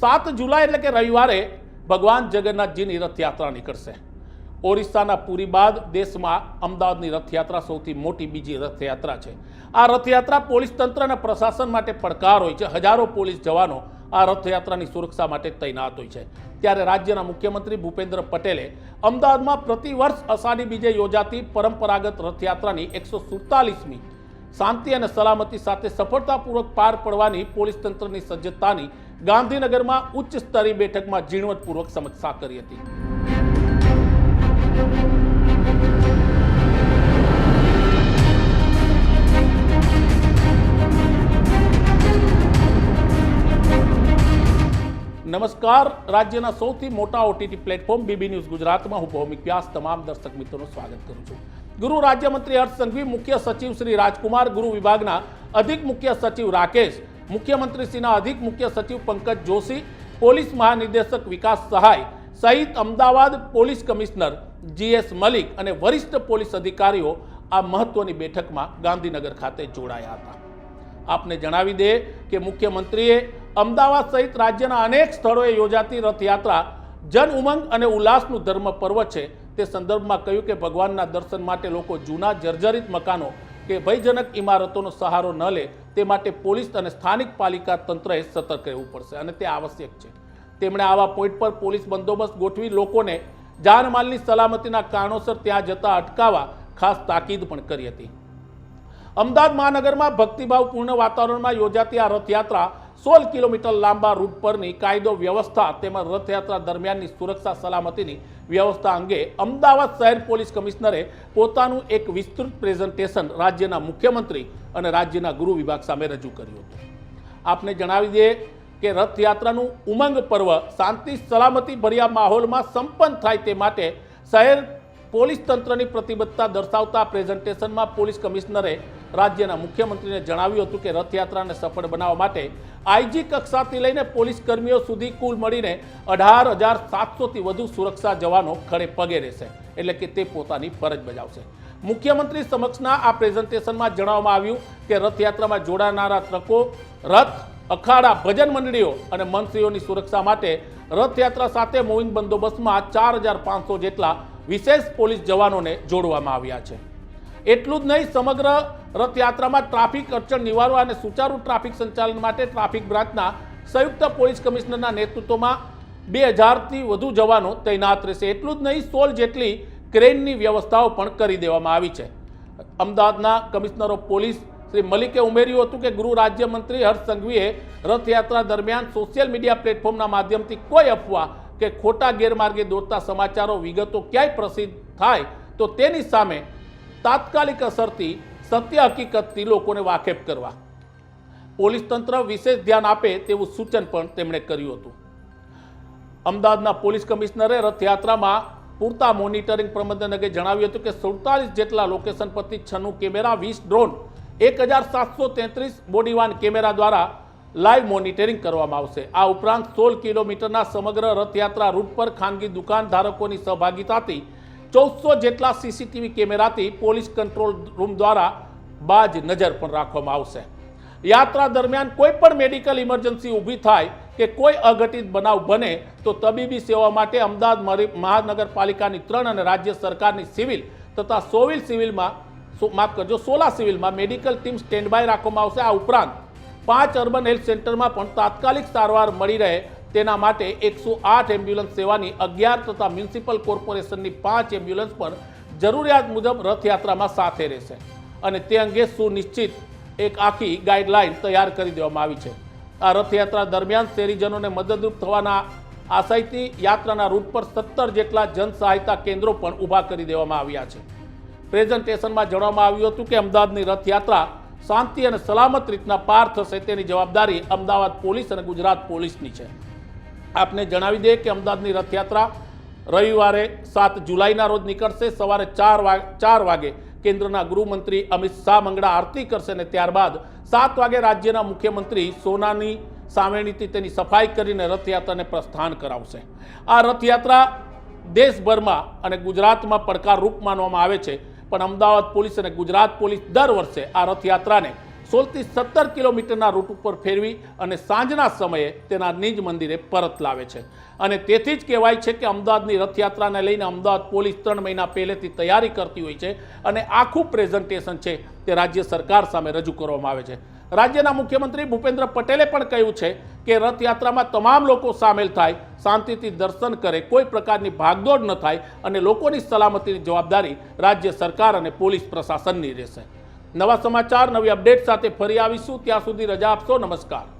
સાત જુલાઈ એટલે કે રવિવારે ભગવાન જગન્નાથજીની રથયાત્રા નીકળશે. ઓરિસ્સાના પુરી બાદ દેશમાં અમદાવાદની રથયાત્રા સૌથી મોટી બીજી રથયાત્રા છે. આ રથયાત્રા પોલીસ તંત્ર અને પ્રશાસન માટે પડકાર હોય છે. હજારો પોલીસ જવાનો આ રથયાત્રાની સુરક્ષા માટે તૈનાત હોય છે. ત્યારે રાજ્યના મુખ્યમંત્રી ભૂપેન્દ્ર પટેલે અમદાવાદમાં પ્રતિવર્ષ અષાઢી બીજે યોજાતી પરંપરાગત રથયાત્રાની એકસો સુડતાલીસમી શાંતિ અને સલામતી સાથે સફળતાપૂર્વક પાર પડવાની પોલીસ તંત્રની સજ્જતાની ગાંધીનગરમાં ઉચ્ચ સ્તરીય બેઠકમાં ઝીણવટપૂર્વક સમીક્ષા કરી હતી. નમસ્કાર. રાજ્યના સૌથી મોટા ઓટીટી પ્લેટફોર્મ બીબી ન્યૂઝ ગુજરાતમાં હું ભૌમિક વ્યાસ. તમામ દર્શક મિત્રોનું સ્વાગત કરું છું. ગૃહ રાજ્યમંત્રી હર્ષ સંઘવી, મુખ્ય સચિવ શ્રી રાજકુમાર ગૃહ વિભાગના અધિક મુખ્ય સચિવ રાકેશ, મુખ્યમંત્રીશ્રીના અધિક મુખ્ય સચિવ પંકજ જોશી, પોલીસ મહાનિદેશક વિકાસ સહાય, સહિત Ahmedabad police commissioner G S Malik અને વરિષ્ઠ પોલીસ અધિકારીઓ આ મહત્વની બેઠકમાં ગાંધીનગર ખાતે જોડાયા હતા. આપને જણાવી દે કે મુખ્યમંત્રીએ અમદાવાદ સહિત રાજ્યના અનેક સ્થળોએ યોજાતી રથયાત્રા જન ઉમંગ અને ઉલ્લાસનું ધર્મ પર્વ છે તે સંદર્ભમાં કહ્યું કે ભગવાનના દર્શન માટે લોકો જૂના જર્જરિત મકાનો કે ભયજનક ઇમારતોનો સહારો ન લે, તે માટે પોલીસ અને સ્થાનિક પાલિકા તંત્રએ સતર્ક રહેવું પડશે અને તે આવશ્યક છે. તેમણે આવા પોઈન્ટ પર પોલીસ બંદોબસ્ત ગોઠવી લોકોને જાનમાલની સલામતીના કારણોસર ત્યાં જતા અટકાવવા ખાસ તાકીદ પણ કરી હતી. અમદાવાદ મહાનગરમાં ભક્તિભાવપૂર્ણ વાતાવરણમાં યોજાતી આ રથયાત્રા સોળ કિલોમીટર લાંબા રૂટ પરની કાયદો વ્યવસ્થા તેમજ રથયાત્રા દરમિયાનની સુરક્ષા સલામતીની વ્યવસ્થા અંગે અમદાવાદ શહેર પોલીસ કમિશનરે પોતાનું એક વિસ્તૃત પ્રેઝન્ટેશન રાજ્યના મુખ્યમંત્રી અને રાજ્યના ગૃહ વિભાગ સામે રજૂ કર્યું હતું. આપને જણાવી દઈએ કે રથયાત્રાનું ઉમંગ પર્વ શાંતિ, સલામતી ભર્યા માહોલમાં સંપન્ન થાય તે માટે શહેર પોલીસ તંત્રની પ્રતિબદ્ધતા દર્શાવતા પ્રેઝન્ટેશનમાં પોલીસ કમિશનરે રાજ્યના મુખ્યમંત્રીને જણાવ્યું હતું કે રથયાત્રાને સફળ બનાવવા માટે આઈજી કક્ષાથી લઈને પોલીસ કર્મીઓ સુધી કુલ મળીને અઢાર હજાર સાતસોથી વધુ સુરક્ષા જવાનો ખડે પગે રહેશે. એટલે કે તે પોતાની ફરજ બજાવશે. મુખ્યમંત્રી સમક્ષના આ પ્રેઝન્ટેશનમાં જણાવવામાં આવ્યું કે રથયાત્રામાં જોડાનારા ટ્રકો, રથ, અખાડા, ભજન મંડળીઓ અને મંત્રીઓની સુરક્ષા માટે રથયાત્રા સાથે મૂવિંગ બંદોબસ્તમાં ચાર હજાર પાંચસો જેટલા વિશેષ પોલીસ જવાનોને જોડવામાં આવ્યા છે. એટલું જ નહીં, સમગ્ર રથયાત્રામાં ટ્રાફિક અડચણ નિવારવા અને સુચારુ ટ્રાફિક સંચાલન માટે ટ્રાફિક બ્રાન્ચના સંયુક્ત પોલીસ કમિશનરના નેતૃત્વમાં બે હજારથી વધુ જવાનો તૈનાત રહેશે. એટલું જ નહીં, સોળ જેટલી ક્રેનની વ્યવસ્થાઓ પણ કરી દેવામાં આવી છે. અમદાવાદના કમિશનર ઓફ પોલીસ શ્રી મલિકે ઉમેર્યું હતું કે ગૃહ રાજ્યમંત્રી હર્ષ સંઘવીએ રથયાત્રા દરમિયાન સોશિયલ મીડિયા પ્લેટફોર્મના માધ્યમથી કોઈ અફવા કે ખોટા ગેરમાર્ગે દોરતા સમાચારો, વિગતો ક્યાંય પ્રસિદ્ધ થાય તો તેની સામે તાત્કાલિક અસરથી સત્ય હકીકતથી લોકોને વાકેફ કરવા. પોલીસ તંત્ર વિશેષ ધ્યાન આપે તેવું સૂચન પણ તેમણે કર્યું હતું. અમદાવાદના પોલીસ કમિશનરે રથયાત્રામાં પૂરતા મોનિટરિંગ પ્રબંધન અંગે જણાવ્યું હતું કે સુડતાલીસ જેટલા લોકેશન પરથી છન્નું કેમેરા, વીસ ડ્રોન, એક હજાર સાતસો તેત્રીસ બોડીવાન કેમેરા દ્વારા લાઈવ મોનિટરિંગ કરવામાં આવશે. આ ઉપરાંત સોળ કિલોમીટરના સમગ્ર રથયાત્રા રૂટ પર ખાનગી દુકાનધારકોની સહભાગિતાથી ચૌદસો જેટલા સીસીટીવી કેમેરાથી પોલીસ કંટ્રોલ રૂમ દ્વારા બાજ નજર પણ રાખવામાં આવશે. યાત્રા દરમિયાન કોઈ પણ મેડિકલ ઇમરજન્સી ઊભી થાય કે કોઈ અઘટિત બનાવ બને, તો તબીબી સેવા માટે અમદાવાદ મહાનગરપાલિકાની ત્રણ અને રાજ્ય સરકારની સિવિલ તથા સોવિલ સિવિલમાં માફ કરજો, સોલા સિવિલમાં મેડિકલ ટીમ સ્ટેન્ડ બાય રાખવામાં આવશે. આ ઉપરાંત પાંચ અર્બન હેલ્થ સેન્ટરમાં પણ તાત્કાલિક સારવાર મળી રહે તેના માટે એકસો આઠ એમ્બ્યુલન્સ સેવાની અગિયાર તથા મ્યુનિસિપલ કોર્પોરેશનની પાંચ એમ્બ્યુલન્સ પણ જરૂરિયાત મુજબ રથયાત્રામાં સાથે રહેશે. અને તે અંગે સુનિશ્ચિત એક આખી ગાઈડલાઇન તૈયાર કરી દેવામાં આવી છે. આ રથયાત્રા દરમિયાન શહેરીજનોને મદદરૂપ થવાના આશયથી યાત્રાના રૂટ પર સત્તર જેટલા જન સહાયતા કેન્દ્રો પણ ઊભા કરી દેવામાં આવ્યા છે. પ્રેઝન્ટેશનમાં જણાવવામાં આવ્યું હતું કે અમદાવાદની રથયાત્રા શાંતિ અને સલામત રીતના પાર થશે તેની જવાબદારી અમદાવાદ પોલીસ અને ગુજરાત પોલીસની છે. આપને જણાવી દઈએ કે અમદાવાદની રથયાત્રા રવિવારે સાત જુલાઈના રોજ નીકળશે. સવારે ચાર વાગ, ચાર વાગે કેન્દ્રના ગૃહમંત્રી અમિત શાહ મંગળા આરતી કરશે અને ત્યારબાદ સાત વાગે રાજ્યના મુખ્યમંત્રી સોનાની સામેણીથી તેની સફાઈ કરીને રથયાત્રાને પ્રસ્થાન કરાવશે. આ રથયાત્રા દેશભરમાં અને ગુજરાતમાં પડકારરૂપ માનવામાં આવે છે. પણ અમદાવાદ પોલીસ અને ગુજરાત પોલીસ દર વર્ષે આ રથયાત્રાને સોળથી સત્તર કિલોમીટરના રૂટ ઉપર ફેરવી અને સાંજના સમયે તેના નિજ મંદિરે પરત લાવે છે. અને તેથી જ કહેવાય છે કે અમદાવાદની રથયાત્રાને લઈને અમદાવાદ પોલીસ ત્રણ મહિના પહેલેથી તૈયારી કરતી હોય છે અને આખું પ્રેઝન્ટેશન છે તે રાજ્ય સરકાર સામે રજૂ કરવામાં આવે છે. રાજ્યના મુખ્યમંત્રી ભૂપેન્દ્ર પટેલે પણ કહ્યું છે કે રથયાત્રામાં તમામ લોકો સામેલ થાય, શાંતિથી દર્શન કરે, કોઈ પ્રકારની ભાગદોડ ન થાય અને લોકોની સલામતીની જવાબદારી રાજ્ય સરકાર અને પોલીસ પ્રશાસનની રહેશે. નવા સમાચાર નવી અપડેટ સાથે ફરી આવીશું. ત્યાં સુધી રજા આપશો. નમસ્કાર.